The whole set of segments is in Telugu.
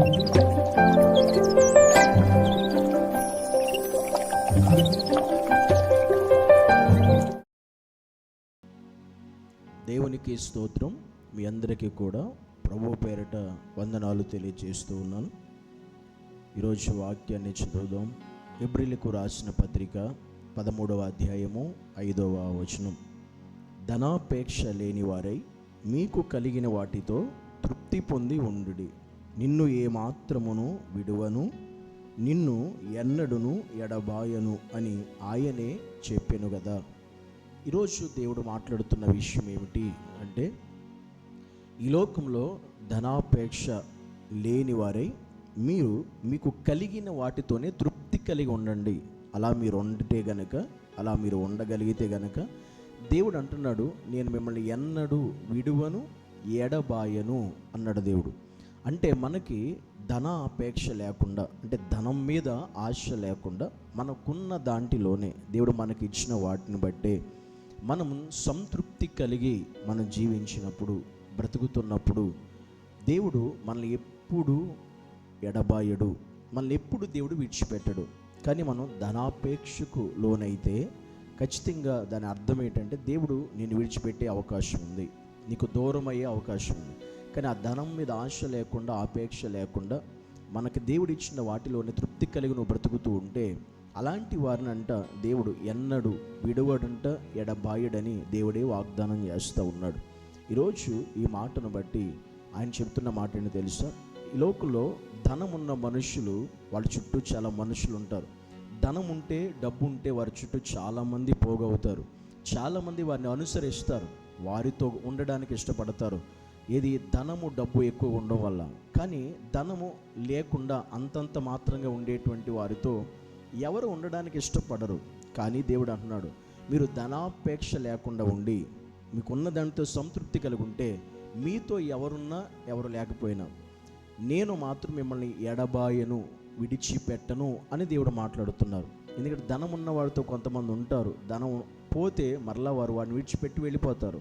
దేవునికి స్తోత్రం. మీ అందరికీ కూడా ప్రభు పేరిట వందనాలు తెలియజేస్తూ ఉన్నాను. ఈరోజు వాక్యాన్ని చదువుదాం. ఎబ్రిలకు రాసిన పత్రిక పదమూడవ అధ్యాయము ఐదవ వచనం. ధనాపేక్ష లేని వారై మీకు కలిగిన వాటితో తృప్తి పొంది ఉండుడి. నిన్ను ఏమాత్రమును విడువను నిన్ను ఎన్నడును ఎడబాయను అని ఆయనే చెప్పాను కదా ఈరోజు దేవుడు మాట్లాడుతున్న విషయం ఏమిటి అంటే ఈ లోకంలో ధనాపేక్ష లేని వారై మీరు మీకు కలిగిన వాటితోనే తృప్తి కలిగి ఉండండి. అలా మీరు ఉండితే గనక అలా మీరు ఉండగలిగితే గనక దేవుడు అంటున్నాడు నేను మిమ్మల్ని ఎన్నడూ విడువను ఎడబాయను అన్నాడు దేవుడు. అంటే మనకి ధన అపేక్ష లేకుండా అంటే ధనం మీద ఆశ లేకుండా మనకున్న దాంట్లోనే దేవుడు మనకి ఇచ్చిన వాటిని బట్టే మనం సంతృప్తి కలిగి మనం జీవించినప్పుడు బ్రతుకుతున్నప్పుడు దేవుడు మనల్ని ఎప్పుడు ఎడబాయడు మనల్ని ఎప్పుడు దేవుడు విడిచిపెట్టడు. కానీ మనం ధనాపేక్షకు లోనైతే ఖచ్చితంగా దాని అర్థం ఏంటంటే దేవుడు నేను విడిచిపెట్టే అవకాశం ఉంది నీకు దూరం అయ్యే అవకాశం ఉంది. కానీ ఆ ధనం మీద ఆశ లేకుండా ఆపేక్ష లేకుండా మనకి దేవుడు ఇచ్చిన వాటిలోనే తృప్తి కలిగి నువ్వు బ్రతుకుతూ ఉంటే అలాంటి వారిని అంట దేవుడు ఎన్నడు విడవడంట ఎడబాయుడని దేవుడే వాగ్దానం చేస్తూ ఉన్నాడు. ఈరోజు ఈ మాటను బట్టి ఆయన చెప్తున్న మాట ఏంటి తెలుసా? ఈ లోకంలో ధనం ఉన్న మనుషులు వాళ్ళ చుట్టూ చాలా మనుషులు ఉంటారు. ధనం ఉంటే డబ్బు ఉంటే వారి చుట్టూ చాలామంది పోగవుతారు. చాలామంది వారిని అనుసరిస్తారు. వారితో ఉండడానికి ఇష్టపడతారు. ఇది ధనము డబ్బు ఎక్కువ ఉండడం వల్ల. కానీ ధనము లేకుండా అంతంత మాత్రంగా ఉండేటువంటి వారితో ఎవరు ఉండడానికి ఇష్టపడరు. కానీ దేవుడు అంటున్నాడు మీరు ధనాపేక్ష లేకుండా ఉండి మీకున్న దానితో సంతృప్తి కలిగి ఉంటే మీతో ఎవరున్నా ఎవరు లేకపోయినా నేను మాత్రం మిమ్మల్ని ఎడబాయను విడిచిపెట్టను అని దేవుడు మాట్లాడుతున్నారు. ఎందుకంటే ధనం ఉన్న వారితో కొంతమంది ఉంటారు ధనం పోతే మరలా వారు వాడిని విడిచిపెట్టి వెళ్ళిపోతారు.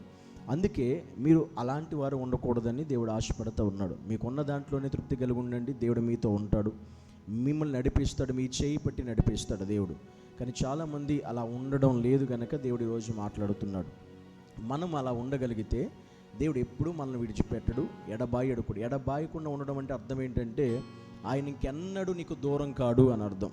అందుకే మీరు అలాంటి వారు ఉండకూడదని దేవుడు ఆశపడుతూ ఉన్నాడు. మీకున్న దాంట్లోనే తృప్తి కలిగి ఉండండి. దేవుడు మీతో ఉంటాడు. మిమ్మల్ని నడిపిస్తాడు. మీ చేయి పట్టి నడిపిస్తాడు దేవుడు. కానీ చాలామంది అలా ఉండడం లేదు కనుక దేవుడు ఈరోజు మాట్లాడుతున్నాడు. మనం అలా ఉండగలిగితే దేవుడు ఎప్పుడూ మనల్ని విడిచిపెట్టడు. ఎడబాయడు కూడా ఎడబాయకుండా ఉండడం అంటే అర్థం ఏంటంటే ఆయన ఇంకెన్నడూ నీకు దూరం కాడు అని అర్థం.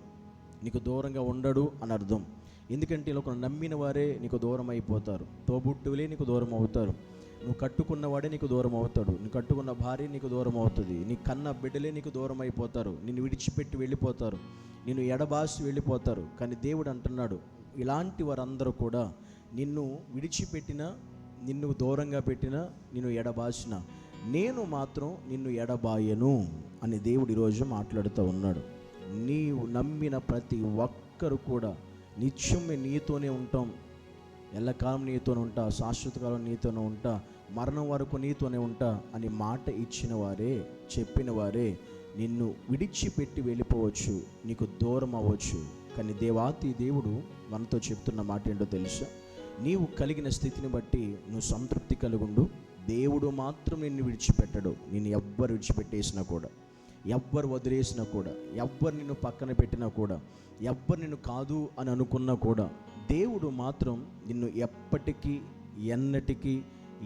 నీకు దూరంగా ఉండడు అని అర్థం. ఎందుకంటే ఇలా నమ్మిన వారే నీకు దూరం అయిపోతారు తోబుట్టువులే నీకు దూరం అవుతారు నువ్వు కట్టుకున్నవాడే నీకు దూరం అవుతాడు నువ్వు కట్టుకున్న భార్య నీకు దూరం అవుతుంది నీ కన్న బిడ్డలే నీకు దూరం అయిపోతారు నిన్ను విడిచిపెట్టి వెళ్ళిపోతారు. నిన్ను ఎడబాసి వెళ్ళిపోతారు. కానీ దేవుడు అంటున్నాడు ఇలాంటి వారందరూ కూడా నిన్ను విడిచిపెట్టిన నిన్ను దూరంగా పెట్టిన నిన్ను ఎడబాసిన నేను మాత్రం నిన్ను ఎడబాయను అని దేవుడు ఈరోజు మాట్లాడుతూ ఉన్నాడు. నీవు నమ్మిన ప్రతి ఒక్కరు కూడా నిత్యం మేము నీతోనే ఉంటాం. ఎల్లకాలం నీతోనే ఉంటా శాశ్వత కాలం నీతోనే ఉంటా మరణం వరకు నీతోనే ఉంటా అని మాట ఇచ్చిన వారే చెప్పిన వారే నిన్ను విడిచిపెట్టి వెళ్ళిపోవచ్చు నీకు దూరం అవ్వచ్చు. కానీ దేవాతి దేవుడు మనతో చెప్తున్న మాట ఏంటో తెలుసా? నీవు కలిగిన స్థితిని బట్టి నువ్వు సంతృప్తి కలుగుండు. దేవుడు మాత్రం నిన్ను విడిచిపెట్టడు. నిన్ను ఎవ్వరు విడిచిపెట్టేసినా కూడా. ఎవ్వరు వదిలేసినా కూడా ఎవ్వరు నిన్ను పక్కన పెట్టినా కూడా ఎవ్వరు నిన్ను కాదు అని అనుకున్నా కూడా దేవుడు మాత్రం నిన్ను ఎప్పటికీ ఎన్నటికీ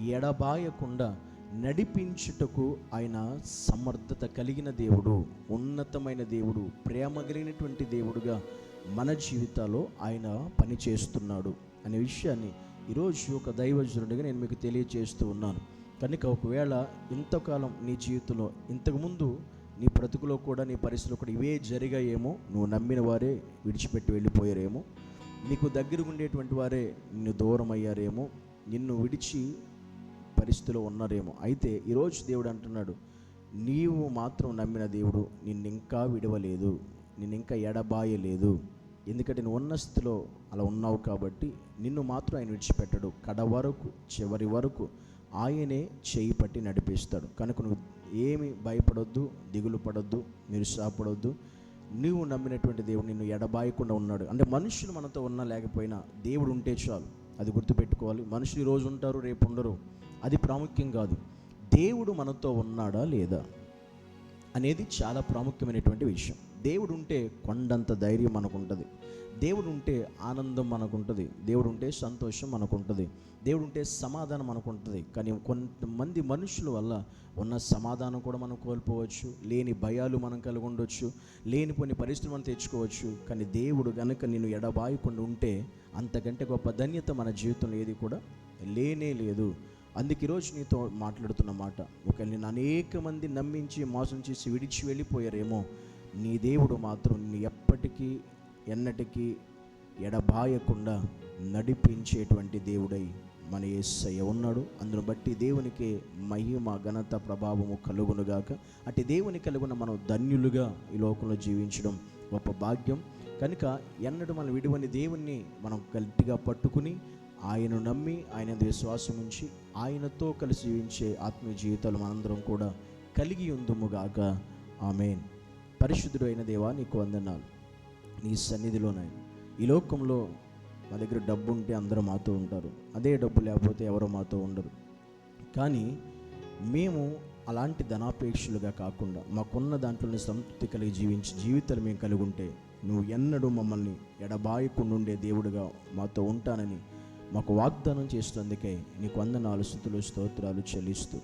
ఎడబాయకుండా నడిపించుటకు ఆయన సమర్థత కలిగిన దేవుడు ఉన్నతమైన దేవుడు ప్రేమ కలిగినటువంటి దేవుడుగా మన జీవితాల్లో ఆయన పనిచేస్తున్నాడు అనే విషయాన్ని ఈరోజు ఒక దైవజనుడిగా నేను మీకు తెలియజేస్తూ ఉన్నాను. కనుక ఒకవేళ ఇంతకాలం నీ జీవితంలో ఇంతకుముందు నీ బ్రతుకులో కూడా నీ పరిస్థితిలో కూడా ఇవే జరిగాయేమో. నువ్వు నమ్మిన వారే విడిచిపెట్టి వెళ్ళిపోయారేమో. నీకు దగ్గర ఉండేటువంటి వారే నిన్ను దూరం అయ్యారేమో. నిన్ను విడిచి పరిస్థితిలో ఉన్నారేమో. అయితే ఈరోజు దేవుడు అంటున్నాడు నీవు మాత్రం నమ్మిన దేవుడు నిన్ను ఇంకా విడవలేదు నిన్ను ఇంకా ఎడబాయలేదు. ఎందుకంటే నువ్వు ఉన్న స్థితిలో అలా ఉన్నావు కాబట్టి నిన్ను మాత్రం ఆయన విడిచిపెట్టడు. కడ వరకు చివరి వరకు ఆయనే చేయి పట్టి నడిపిస్తాడు. కనుక నువ్వు ఏమి భయపడొద్దు దిగులు పడొద్దు నిరుత్సాహపడొద్దు. నువ్వు నమ్మినటువంటి దేవుడు నిన్ను ఎడబాయకుండా ఉన్నాడు. అంటే మనుషులు మనతో ఉన్నా లేకపోయినా దేవుడు ఉంటే చాలు. అది గుర్తుపెట్టుకోవాలి. మనుషులు రోజు ఉంటారు రేపు ఉండరు. అది ప్రాముఖ్యం కాదు. దేవుడు మనతో ఉన్నాడా లేదా అనేది చాలా ప్రాముఖ్యమైనటువంటి విషయం. దేవుడు ఉంటే కొండంత ధైర్యం మనకు ఉంటుంది దేవుడు ఉంటే ఆనందం మనకు ఉంటుంది దేవుడు ఉంటే సంతోషం మనకు ఉంటుంది దేవుడు ఉంటే సమాధానం మనకు ఉంటుంది కానీ కొంతమంది మనుషుల వల్ల ఉన్న సమాధానం కూడా మనం కోల్పోవచ్చు లేని భయాలు మనం కలిగి ఉండొచ్చు లేని కొన్ని పరిస్థితులు మనం తెచ్చుకోవచ్చు. కానీ దేవుడు గనుక నేను ఎడబాయకుండా ఉంటే అంతకంటే గొప్ప ధన్యత మన జీవితంలో ఏది కూడా లేనే లేదు. అందుకే ఈరోజు నీతో మాట్లాడుతున్న మాట ఒకవేళ నేను అనేక మంది నమ్మించి మోసం చేసి విడిచి వెళ్ళిపోయారేమో నీ దేవుడు మాత్రం నిన్ను ఎప్పటికీ ఎన్నటికీ ఎడబాయకుండా నడిపించేటువంటి దేవుడై మన ఏసయ్య ఉన్నాడు. అందును బట్టి దేవునికి మహిమ ఘనత ప్రభావము కలుగునుగాక అటు దేవుని కలుగున మనం ధన్యులుగా ఈ లోకంలో జీవించడం గొప్ప భాగ్యం. కనుక ఎన్నడూ మనం విడివని దేవుణ్ణి మనం గట్టిగా పట్టుకుని ఆయనను నమ్మి ఆయన విశ్వాసం ఉంచి ఆయనతో కలిసి జీవించే ఆత్మీయ జీవితాలు మనందరం కూడా కలిగి ఉందుముగాక ఆమెన్. పరిశుద్ధుడు అయిన దేవా నీకు వందనాలు. నీ సన్నిధిలోనాయన ఈ లోకంలో మా దగ్గర డబ్బు ఉంటే అందరూ మాతో ఉంటారు. అదే డబ్బు లేకపోతే ఎవరో మాతో ఉండరు. కానీ మేము అలాంటి ధనాపేక్షలుగా కాకుండా మాకున్న దాంట్లోనే సంతృప్తి కలిగి జీవించి జీవితాలు మేము కలిగి ఉంటే నువ్వు ఎన్నడూ మమ్మల్ని ఎడబాయకుండా ఉండే దేవుడుగా మాతో ఉంటానని మాకు వాగ్దానం చేస్తున్నందుకే నీకు వందనాలు స్థుతులు స్తోత్రాలు చెల్లిస్తూ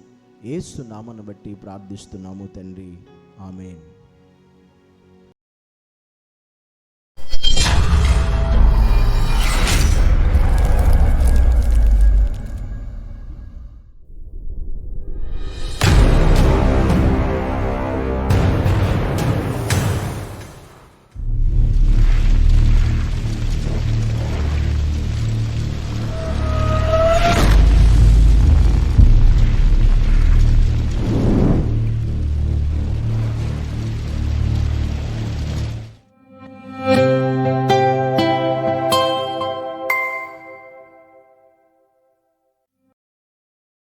ఏసు నామను బట్టి ప్రార్థిస్తున్నాము తండ్రి. ఆమెన్.